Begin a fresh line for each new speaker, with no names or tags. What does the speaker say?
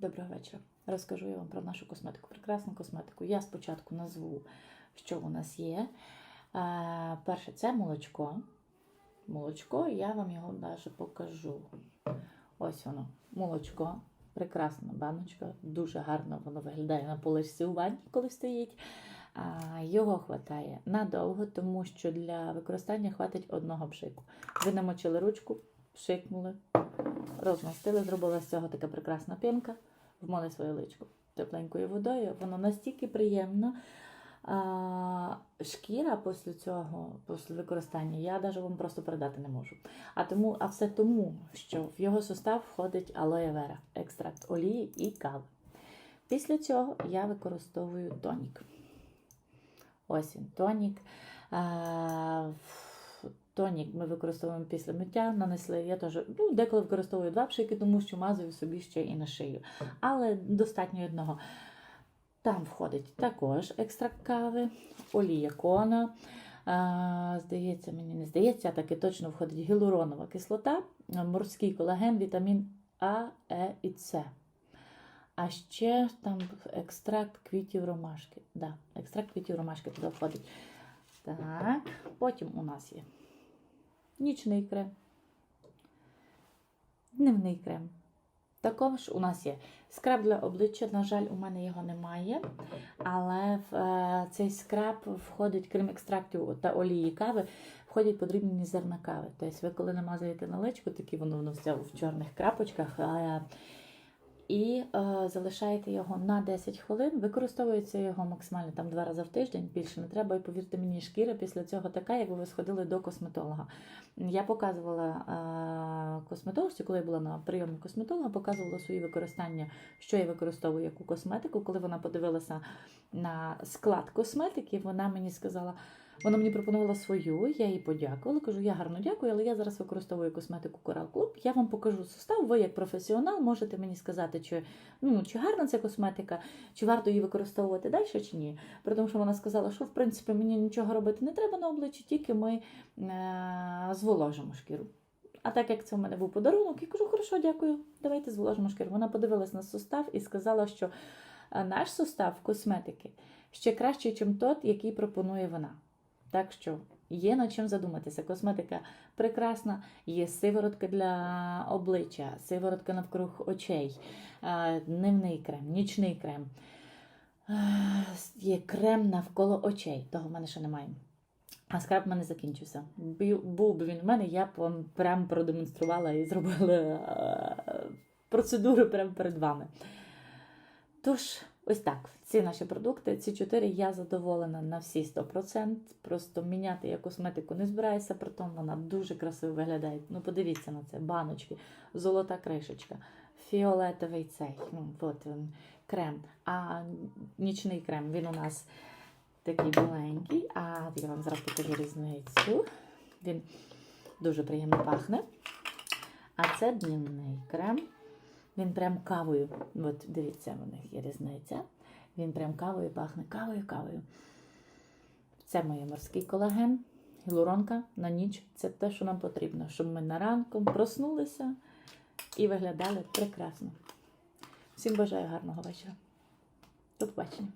Доброго вечора. Розкажу я вам про нашу косметику. Прекрасну косметику. Я спочатку назву, що у нас є. Е, перше, це молочко. Молочко, я вам його навіть покажу. Ось воно. Молочко. Прекрасна баночка. Дуже гарно воно виглядає на поличці у ванні, коли стоїть. Його хватає надовго, тому що для використання хватить одного пшику. Ви намочили ручку, пшикнули, розмастили, зробила з цього така прекрасна пінка, вмоли своє личко тепленькою водою. Воно настільки приємно. А, шкіра після цього, після використання, я навіть вам просто передати не можу. А тому, а все тому, що в його состав входить алоє вера, екстракт олії і кави. Після цього я використовую тонік. Ось він, тонік. А, Тонік ми використовуємо після миття, нанесли. Я теж ну, деколи використовую два пшики, тому що мазую собі ще і на шию. Але достатньо одного. Там входить також екстракт кави, олія кона. А, здається, мені не здається, а таки точно входить гіалуронова кислота, морський колаген, вітамін А, Е і С. А ще там екстракт квітів ромашки. Да, екстракт квітів ромашки туди входить. Так, потім у нас є нічний крем, дневний крем. Також у нас є скраб для обличчя. На жаль, у мене його немає. Але в е, цей скраб входить, крім екстрактів та олії кави, входять подрібнені зерна кави. Тобто, ви коли намазуєте наличку, такі воно воно все в чорних крапочках. Е, і е, залишаєте його на 10 хвилин. Використовується його максимально там два рази в тиждень, більше не треба. І повірте мені, шкіра після цього така, якби ви сходили до косметолога. Я показувала е, косметологці, коли я була на прийомі косметолога, показувала свої використання, що я використовую яку косметику. Коли вона подивилася на склад косметики, вона мені сказала. Вона мені пропонувала свою, я їй подякувала. Кажу, я гарно дякую, але я зараз використовую косметику Coral Club. Я вам покажу состав. Ви як професіонал можете мені сказати, чи, ну, чи гарна ця косметика, чи варто її використовувати далі, чи ні. При тому, що вона сказала, що в принципі мені нічого робити не треба на обличчі, тільки ми е- зволожимо шкіру. А так як це в мене був подарунок, я кажу, хорошо, дякую, давайте зволожимо шкіру. Вона подивилась на состав і сказала, що наш состав косметики ще кращий, ніж той, який пропонує вона. Так що є над чим задуматися. Косметика прекрасна, є сиворотка для обличчя, сиворотка навкруг очей, дневний крем, нічний крем. Є крем навколо очей. Того в мене ще немає. А скраб в мене закінчився. Був би він в мене, я б вам прям продемонструвала і зробила процедуру прямо перед вами. Тож, ось так. Ці наші продукти, ці чотири я задоволена на всі 100%. Просто міняти я косметику не збираюся, притом вона дуже красиво виглядає. Ну, подивіться на це: баночки, золота кришечка, фіолетовий цей. Ну, от він, крем. А нічний крем він у нас такий біленький. А я вам зараз покажу різницю. Він дуже приємно пахне. А це дневний крем. Він прям кавою. От дивіться, у них є різниця. Він прям кавою пахне кавою, кавою. Це моє морський колаген, гілуронка на ніч. Це те, що нам потрібно, щоб ми на ранку проснулися і виглядали прекрасно. Всім бажаю гарного вечора. До побачення.